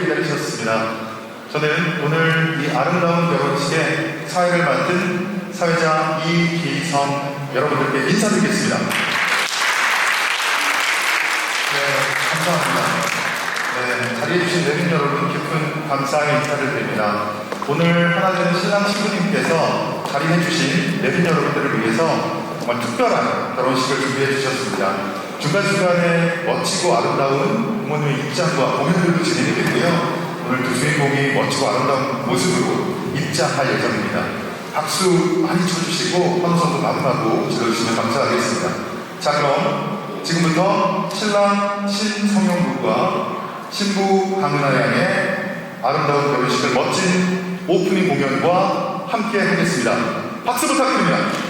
드리겠습니다. 저는 오늘 이 아름다운 결혼식에 사회를 맡은 사회자 이기성 여러분들께 인사드리겠습니다. 네, 감사합니다. 네, 자리해주신 내빈 여러분 깊은 감사의 인사를 드립니다. 오늘 하나 되는 신랑 신부님께서 자리해주신 내빈 여러분들을 위해서 정말 특별한 결혼식을 준비해 주셨습니다. 중간중간에 멋지고 아름다운 부모님의 입장과 공연들도 진행이 됐고요. 오늘 두 주인공이 멋지고 아름다운 모습으로 입장할 예정입니다. 박수 많이 쳐주시고 환호성도 마음하고 질러주시면 감사하겠습니다. 자 그럼 지금부터 신랑 신성형 군과 신부 강은하 양의 아름다운 결혼식을 멋진 오프닝 공연과 함께 하겠습니다. 박수 부탁드립니다.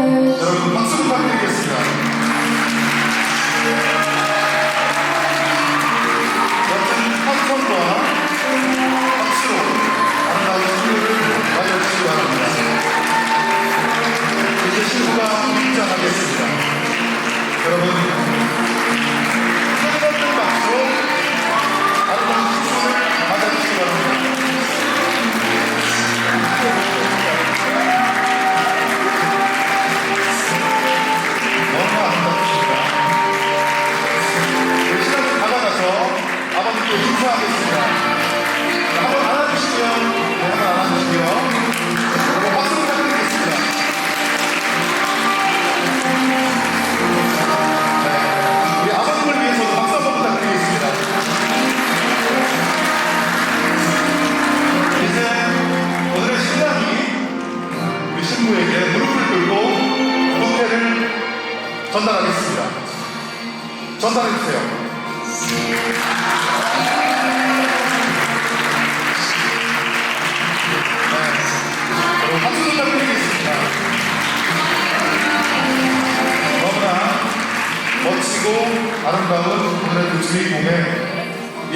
여러분 박수 부탁드리겠습니다. 멋진 환성과 박수로 아름다운 승리를 맞아주시기 바랍니다. 이제 신부가 입장하겠습니다. 여러분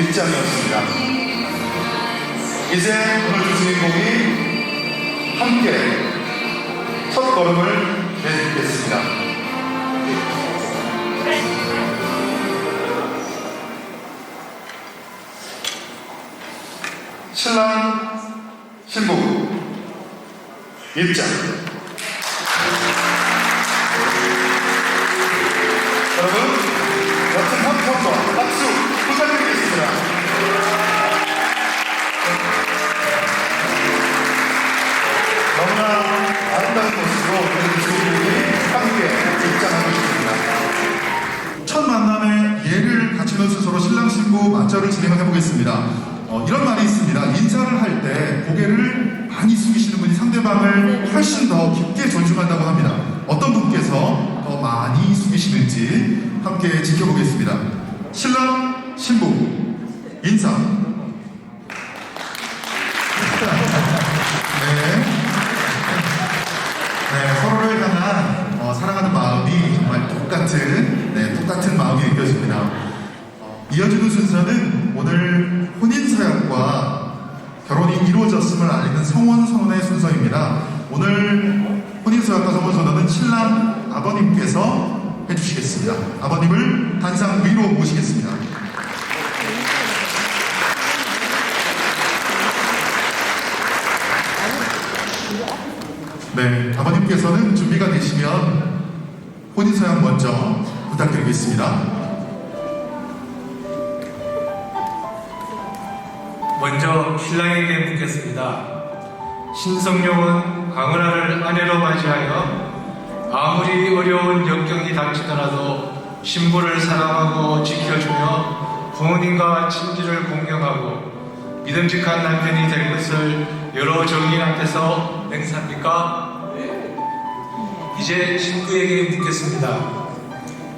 입장이었습니다. 이제 오늘 주인공이 함께 첫 걸음을 내딛겠습니다. 신랑 신부 입장 여러분, 같은 한평과 박수! 맞절을 진행해 보겠습니다. 어, 이런 말이 있습니다. 인사를 할 때 고개를 많이 숙이시는 분이 상대방을 네. 훨씬 더 깊게 존중한다고 합니다. 어떤 분께서 더 많이 숙이시는지 함께 지켜보겠습니다. 신랑, 신부, 인사. 이루어졌음을 알리는 성원선언의 순서입니다. 오늘 혼인수학과 성원선언은 신랑 아버님께서 해주시겠습니다. 아버님을 단상 위로 모시겠습니다. 네, 아버님께서는 준비가 되시면 혼인서약 먼저 부탁드리겠습니다. 신랑에게 묻겠습니다. 신성룡은 강은하를 아내로 맞이하여 아무리 어려운 역경이 닥치더라도 신부를 사랑하고 지켜주며 부모님과 친지를 공경하고 믿음직한 남편이 될 것을 여러 정인 앞에서 맹세합니까? 이제 신부에게 묻겠습니다.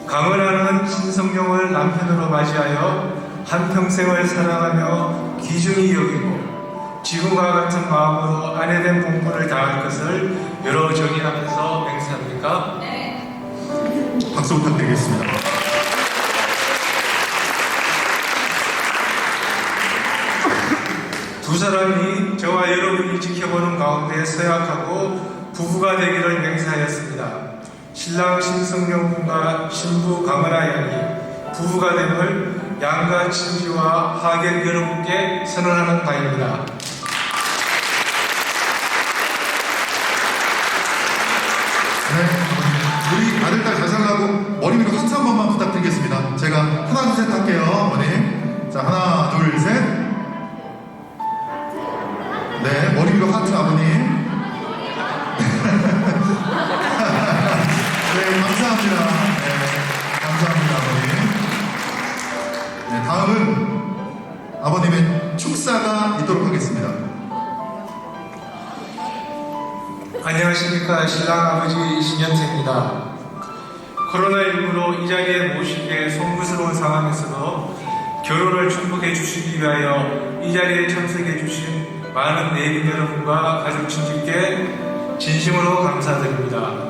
강은하는 신성룡을 남편으로 맞이하여 한평생을 사랑하며 귀중히 여기고 지금과 같은 마음으로 아내된 본분을 다할 것을 여러 앞에서 맹세합니까? 박수 부탁드리겠습니다. 두 사람이 저와 여러분이 지켜보는 가운데 서약하고 부부가 되기를 맹세하였습니다. 신랑 신성령 군과 신부 강은하 양이 부부가 됨을 양가 친지와 하객 여러분께 선언하는 바입니다. 네, 우리 아들, 딸 잘 살라고 머리 위로 하트 한 번만 부탁드리겠습니다. 제가 하나, 둘, 셋 할게요, 어머님. 자, 하나, 둘, 셋. 네, 머리 위로 하트, 아버님. 네, 감사합니다. 축사가 있도록 하겠습니다. 안녕하십니까 신랑 아버지 신현태입니다. 코로나19로 이 자리에 모시기에 송구스러운 상황에서도 결혼을 축복해 주시기 위하여 이 자리에 참석해 주신 많은 내빈 여러분과 가족 친지께 진심으로 감사드립니다.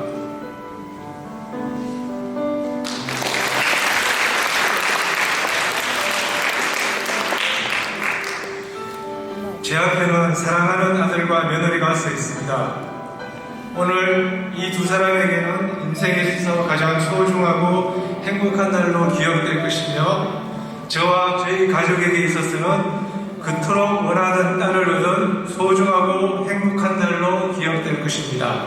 제 앞에는 사랑하는 아들과 며느리가 서 있습니다. 오늘 이 두 사람에게는 인생에 있어서 가장 소중하고 행복한 날로 기억될 것이며 저와 저희 가족에게 있어서는 그토록 원하는 딸을 얻은 소중하고 행복한 날로 기억될 것입니다.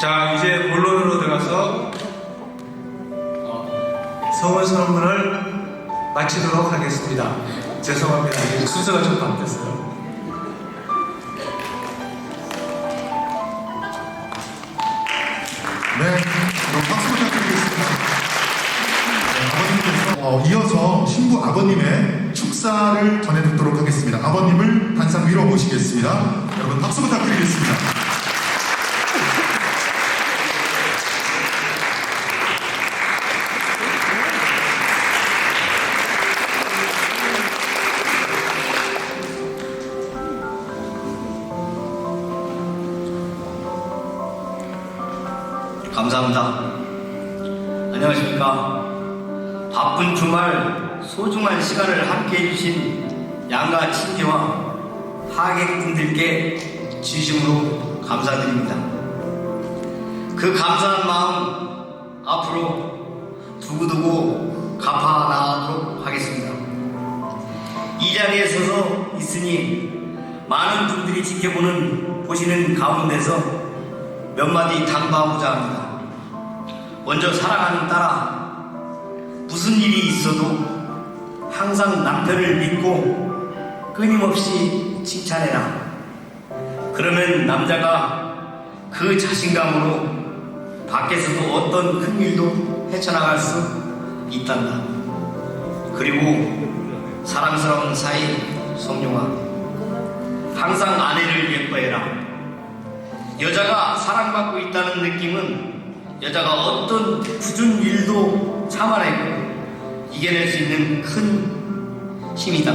자, 이제 본론으로 들어가서 어, 성원 선언문을 마치도록 하겠습니다. 죄송합니다. 순서가 좀 바뀌었어요. 네, 그럼 박수 부탁드리겠습니다. 네, 아버님께서 어, 이어서 신부 아버님의 축사를 전해 듣도록 하겠습니다. 아버님을 단상 위로 모시겠습니다. 여러분 박수 부탁드리겠습니다. 감사합니다. 안녕하십니까. 바쁜 주말 소중한 시간을 함께 해주신 양가 친지와 하객분들께 진심으로 감사드립니다. 그 감사한 마음 앞으로 두고두고 갚아 나가도록 하겠습니다. 이 자리에 서서 있으니 많은 분들이 지켜보는 보시는 가운데서 몇 마디 당부하고자 합니다. 먼저 사랑하는 딸아, 무슨 일이 있어도 항상 남편을 믿고 끊임없이 칭찬해라. 그러면 남자가 그 자신감으로 밖에서도 어떤 큰 일도 헤쳐나갈 수 있단다. 그리고 사랑스러운 사이 성룡아, 항상 아내를 예뻐해라. 여자가 사랑받고 있다는 느낌은 여자가 어떤 굳은 일도 참아내고 이겨낼 수 있는 큰 힘이다.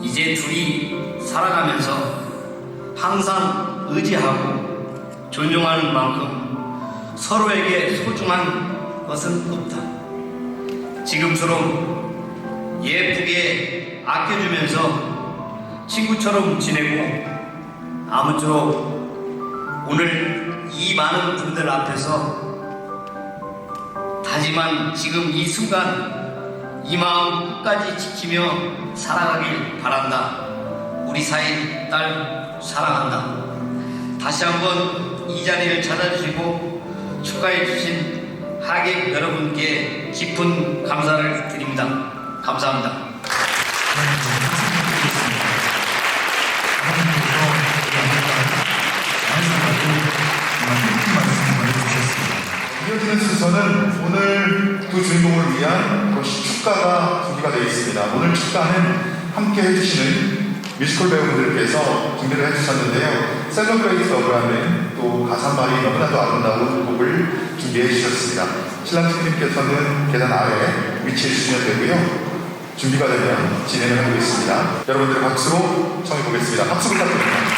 이제 둘이 살아가면서 항상 의지하고 존중하는 만큼 서로에게 소중한 것은 없다. 지금처럼 예쁘게 아껴주면서 친구처럼 지내고 아무쪼록 오늘 이 많은 분들 앞에서 하지만 지금 이 순간 이 마음 끝까지 지키며 살아가길 바란다. 우리 사이 딸 사랑한다. 다시 한번 이 자리를 찾아주시고 축하해 주신 하객 여러분께 깊은 감사를 드립니다. 감사합니다. 순서는 오늘 두 주인공을 위한 것이 축가가 준비가 되어 있습니다. 오늘 축가는 함께 해주시는 뮤지컬 배우분들께서 준비를 해주셨는데요. 셀러브레이트 어브라는 또 가사말이 너무나도 아름다운 곡을 준비해 주셨습니다. 신랑 신부님께서는 계단 아래 위치해 주시면 되고요. 준비가 되면 진행을 해보겠습니다. 여러분들의 박수로 청해 보겠습니다. 박수 부탁드립니다.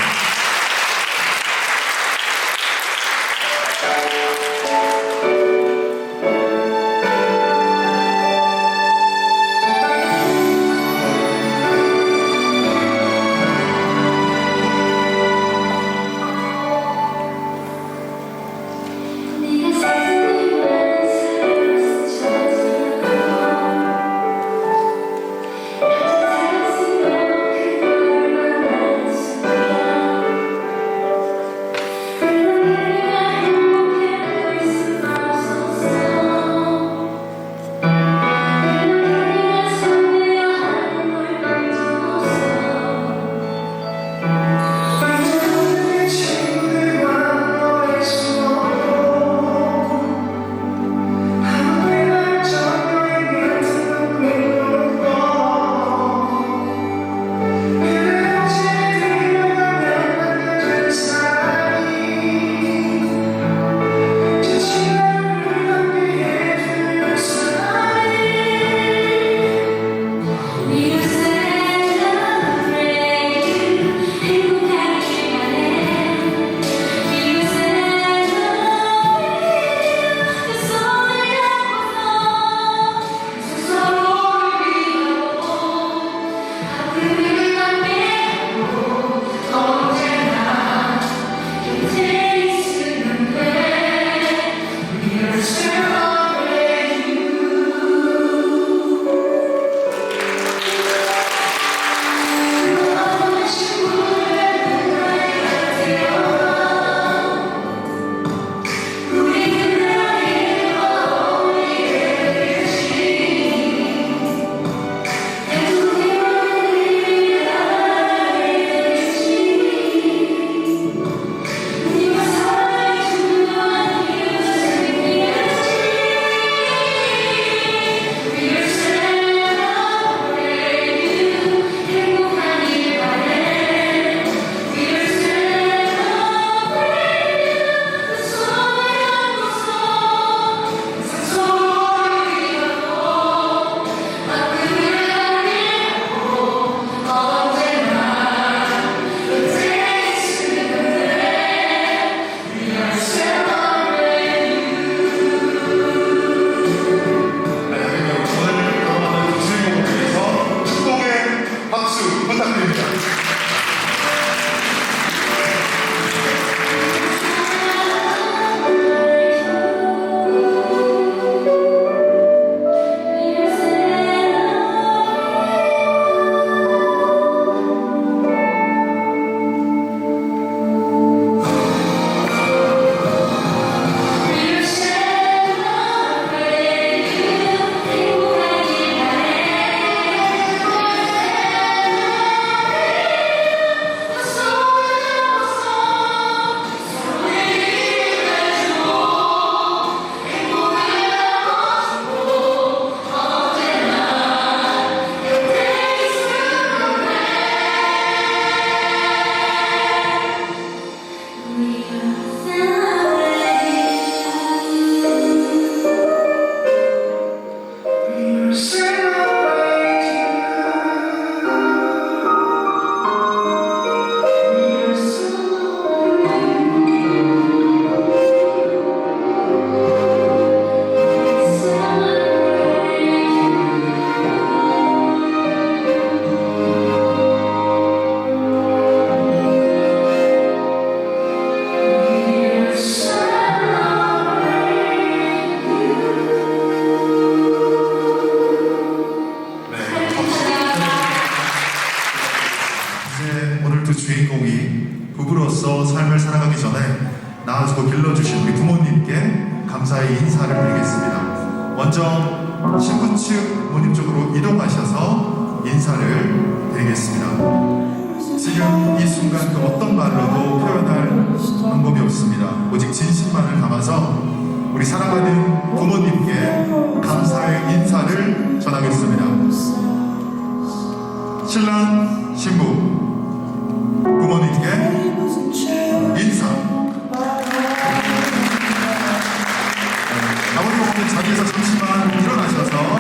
아버님 오늘 자리에서 잠시만 일어나셔서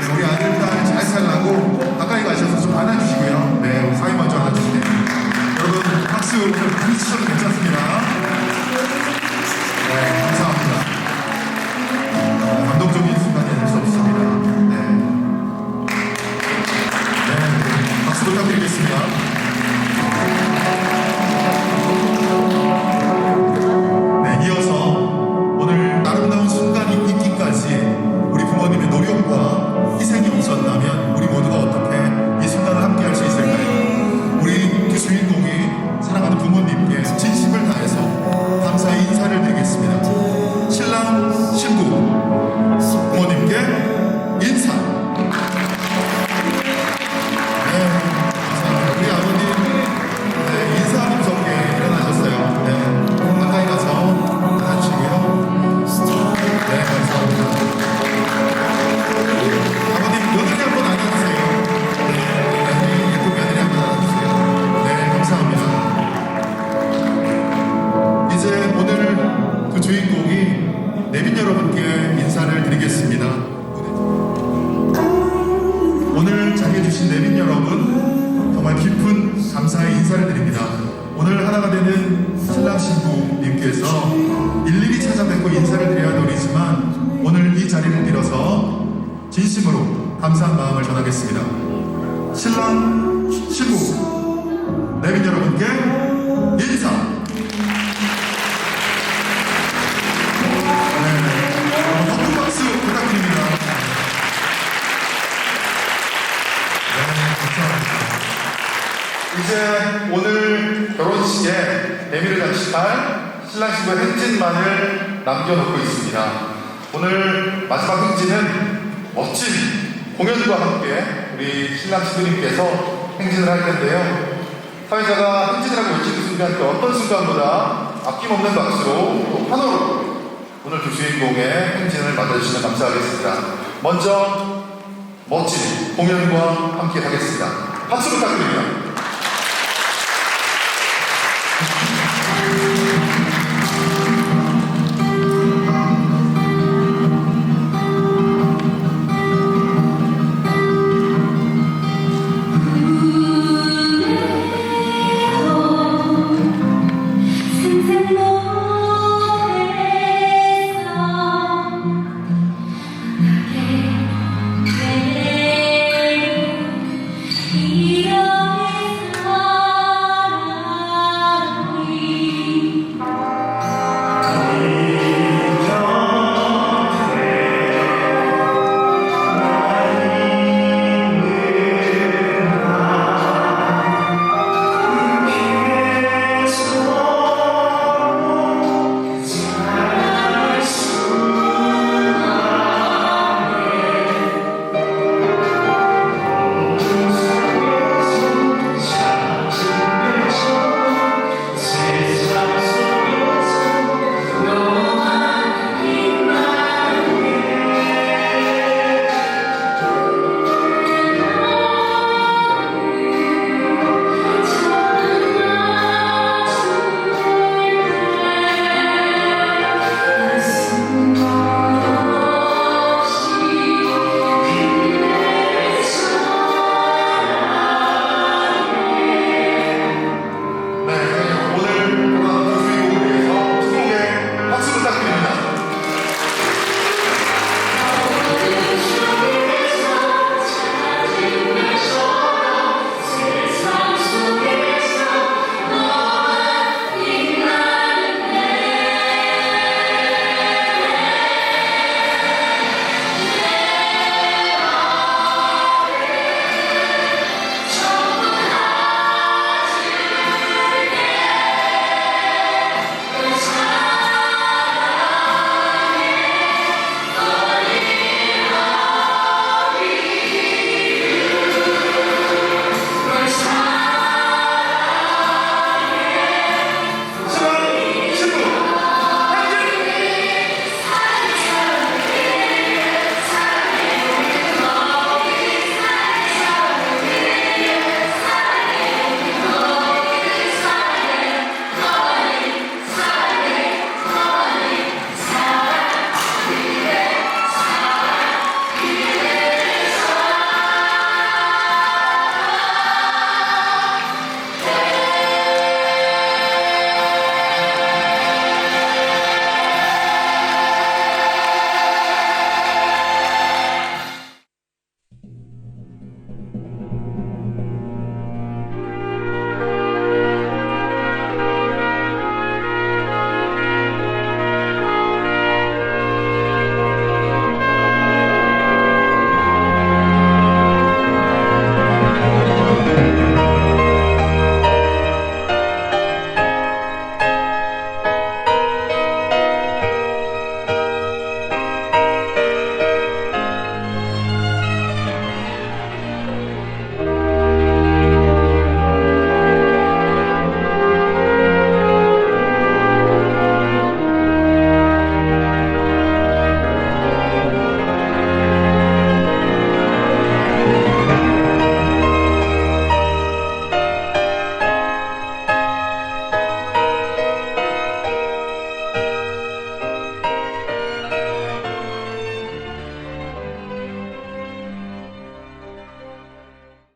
네, 우리 아들 딸 잘 살라고 가까이 가셔서 좀 안아주시고요. 네, 우리 사위 먼저 안아주시네 여러분 박수 많이 치셔도 괜찮습니다. 네, 감사합니다. 이제 오늘 결혼식에 대미를 장식할 신랑 신부의 행진만을 남겨놓고 있습니다. 오늘 마지막 행진은 멋진 공연과 함께 우리 신랑 신부님께서 행진을 할 텐데요. 사회자가 행진을 하고 외치는 순간 그 어떤 순간보다 아낌없는 박수로 또 환호로 오늘 두 주인공의 행진을 맞아주시면 감사하겠습니다. 먼저 멋진 공연과 함께 하겠습니다. 박수 부탁드립니다.